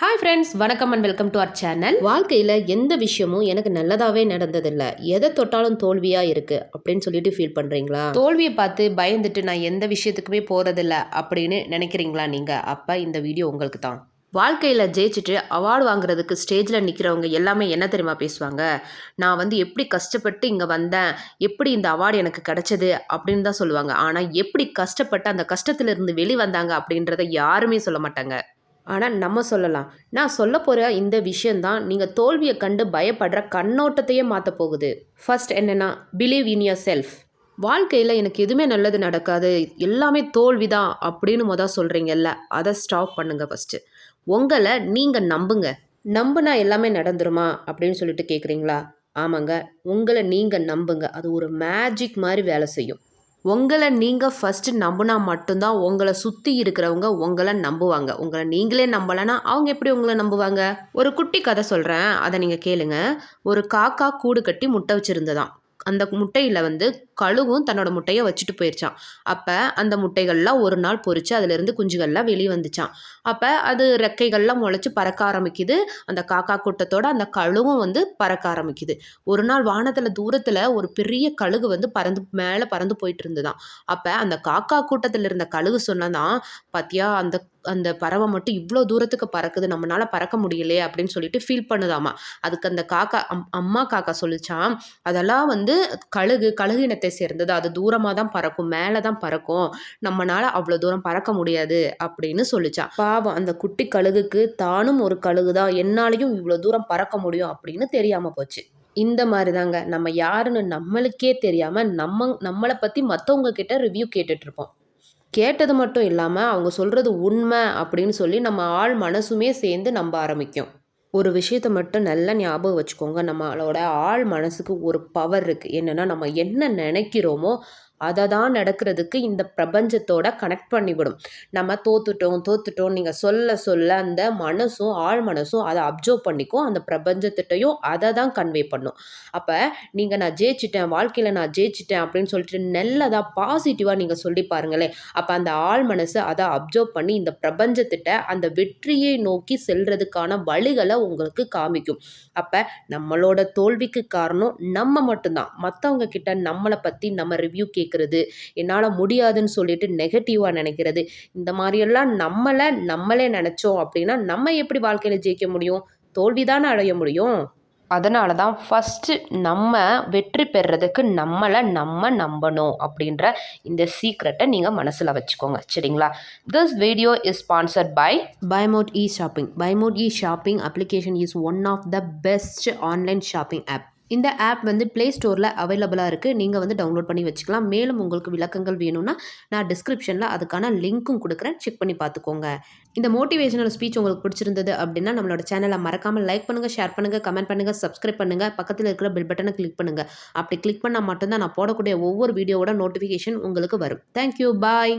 Hi friends வணக்கம் and welcome to our channel வாழ்க்கையில் எந்த விஷயமும் எனக்கு நல்லதாகவே நடந்ததில்லை. எதை தொட்டாலும் தோல்வியாக இருக்குது அப்படின்னு சொல்லிட்டு ஃபீல் பண்ணுறீங்களா தோல்வியை பார்த்து பயந்துட்டு நான் எந்த விஷயத்துக்குமே போகிறதில்ல அப்படின்னு நினைக்கிறீங்களா நீங்கள் அப்போ இந்த வீடியோ உங்களுக்கு தான். வாழ்க்கையில் ஜெயிச்சுட்டு அவார்டு வாங்குறதுக்கு ஸ்டேஜில் நிற்கிறவங்க எல்லாமே என்ன தெரியுமா பேசுவாங்க? நான் வந்து எப்படி கஷ்டப்பட்டு இங்கே வந்தேன்? எப்படி இந்த அவார்டு எனக்கு கிடைச்சது? அப்படின்னு தான் சொல்லுவாங்க. ஆனால் எப்படி கஷ்டப்பட்டு அந்த கஷ்டத்திலிருந்து வெளிவந்தாங்க அப்படின்றத யாருமே சொல்ல மாட்டாங்க. ஆனால் நம்ம சொல்லலாம். நான் சொல்ல போகிற இந்த விஷயந்தான் நீங்கள் தோல்வியை கண்டு பயப்படுற கண்ணோட்டத்தையே மாற்ற போகுது. ஃபர்ஸ்ட் என்னென்னா பிலீவ் இன் யர் செல்ஃப் வாழ்க்கையில் எனக்கு எதுவுமே நல்லது நடக்காது. எல்லாமே தோல்வி தான் அப்படின்னு மொதல் சொல்கிறீங்கல்ல அதை ஸ்டாப் பண்ணுங்கள் ஃபஸ்ட்டு உங்களை நீங்கள் நம்புங்க. நம்புனா எல்லாமே நடந்துருமா அப்படின்னு சொல்லிட்டு கேட்குறீங்களா ஆமாங்க. உங்களை நீங்கள் நம்புங்க. அது ஒரு மேஜிக் மாதிரி வேலை செய்யும். உங்களை நீங்கள் ஃபஸ்ட்டு நம்பினா மட்டும்தான் உங்களை சுற்றி இருக்கிறவங்க உங்களை நம்புவாங்க. உங்களை நீங்களே நம்பலைன்னா அவங்க எப்படி உங்களை நம்புவாங்க? ஒரு குட்டி கதை சொல்கிறேன் அதை நீங்கள் கேளுங்க. ஒரு காக்கா கூடு கட்டி முட்டை வச்சுருந்ததான் அந்த முட்டையில் வந்து கழுகும் தன்னோட முட்டையை வச்சுட்டு போயிடுச்சான் அப்போ அந்த முட்டைகள்லாம் ஒரு நாள் பொறிச்சு அதுலேருந்து குஞ்சுகள்லாம் வெளியே வந்துச்சான் அப்போ அது ரெக்கைகள்லாம் முளைச்சி பறக்க ஆரம்பிக்குது. அந்த காக்கா கூட்டத்தோட அந்த கழுகும் வந்து பறக்க ஆரம்பிக்குது. ஒரு நாள் வானத்தில் தூரத்தில் ஒரு பெரிய கழுகு வந்து பறந்து மேலே பறந்து போயிட்டு இருந்துதான் அப்போ அந்த காக்கா கூட்டத்தில் இருந்த கழுகு சொன்னதான் பார்த்தியா அந்த அந்த பறவை மட்டும் இவ்வளோ தூரத்துக்கு பறக்குது. நம்மளால பறக்க முடியலையே அப்படின்னு சொல்லிட்டு ஃபீல் பண்ணுதாமா அதுக்கு அந்த காக்கா அம் அம்மா காக்கா சொல்லிச்சான் அதெல்லாம் வந்து கழுகு கழுகு இனத்தை சேர்ந்தது. அது தூரமாக தான் பறக்கும் மேலே தான் பறக்கும். நம்மளால் அவ்வளோ தூரம் பறக்க முடியாது அப்படின்னு சொல்லிச்சான் பாவம் அந்த குட்டி கழுகுக்கு தானும் ஒரு கழுகு தான் என்னாலையும் இவ்வளோ தூரம் பறக்க முடியும் அப்படின்னு தெரியாமல் போச்சு. இந்த மாதிரி தாங்க நம்ம யாருன்னு நம்மளுக்கே தெரியாமல் நம்ம நம்மளை பற்றி மற்றவங்க கிட்ட ரிவ்யூ கேட்டுட்ருப்போம் கேட்டது மட்டும் இல்லாமல் அவங்க சொல்கிறது உண்மை அப்படின்னு சொல்லி நம்ம ஆள் மனசுமே சேர்ந்து நம்ப ஆரம்பிக்கும். ஒரு விஷயத்தை மட்டும் நல்லா ஞாபகம் வச்சுக்கோங்க. நம்மளோட ஆள் மனசுக்கு ஒரு பவர் இருக்குது என்னென்னா நம்ம என்ன நினைக்கிறோமோ அதை தான் நடக்கிறதுக்கு இந்த பிரபஞ்சத்தோட கனெக்ட் பண்ணிவிடும். நம்ம தோத்துட்டோம் தோத்துட்டோம் நீங்கள் சொல்ல சொல்ல அந்த மனசும் ஆழ் மனசும் அதை அப்சர்வ் பண்ணிக்கும். அந்த பிரபஞ்சத்திட்டையும் அதை தான் கன்வே பண்ணும். அப்போ நீங்கள் நான் ஜெயிச்சிட்டேன் வாழ்க்கையில் நான் ஜெயிச்சிட்டேன் அப்படின்னு சொல்லிட்டு நல்லதாக பாசிட்டிவாக நீங்கள் சொல்லி பாருங்களேன். அப்போ அந்த ஆழ் மனசு அதை அப்சர்வ் பண்ணி இந்த பிரபஞ்சத்திட்ட அந்த வெற்றியை நோக்கி செல்றதுக்கான வழிகளை உங்களுக்கு காமிக்கும். அப்போ நம்மளோட தோல்விக்கு காரணம் நம்ம மட்டும்தான். மற்றவங்க கிட்ட நம்மளை பற்றி நம்ம ரிவ்யூ கே கேட்குறது. என்னால் முடியாதுன்னு சொல்லிட்டு நெகட்டிவாக நினைக்கிறது. இந்த மாதிரியெல்லாம் நம்மளை நம்மளே நினச்சோம் அப்படின்னா நம்ம எப்படி வாழ்க்கையில் ஜெயிக்க முடியும்? தோல்வி தானே அடைய முடியும்? அதனால தான் ஃபஸ்ட்டு நம்ம வெற்றி பெறுறதுக்கு நம்மளை நம்ம நம்பணும் அப்படின்ற இந்த சீக்ரெட்டை நீங்கள் மனசில் வச்சுக்கோங்க. சரிங்களா? This video is sponsored by Payamod e shopping Payamod e shopping application is one of the best online shopping app இந்த ஆப் வந்து ப்ளே ஸ்டோரில் அவைலபிளாக இருக்குது நீங்கள் வந்து டவுன்லோட் பண்ணி வச்சுக்கலாம். மேலும் உங்களுக்கு விளக்கங்கள் வேணும்னா நான் டிஸ்கிரிப்ஷனில் அதுக்கான லிங்க்கும் கொடுக்குறேன். செக் பண்ணி பார்த்துக்கோங்க. இந்த மோட்டிவேஷனல் ஸ்பீச் உங்களுக்கு பிடிச்சிருந்தது அப்படின்னா நம்மளோட சேனலை மறக்காமல் லைக் பண்ணுங்கள் ஷேர் பண்ணுங்கள் கமெண்ட் பண்ணுங்கள் சப்ஸ்கிரைப் பண்ணுங்கள் பக்கத்தில் இருக்கிற பில் பட்டனை கிளிக் பண்ணுங்கள் அப்படி கிளிக் பண்ணால் மட்டும்தான் நான் போடக்கூடிய ஒவ்வொரு வீடியோவோட நோட்டிஃபிகேஷன் உங்களுக்கு வரும். Thank you bye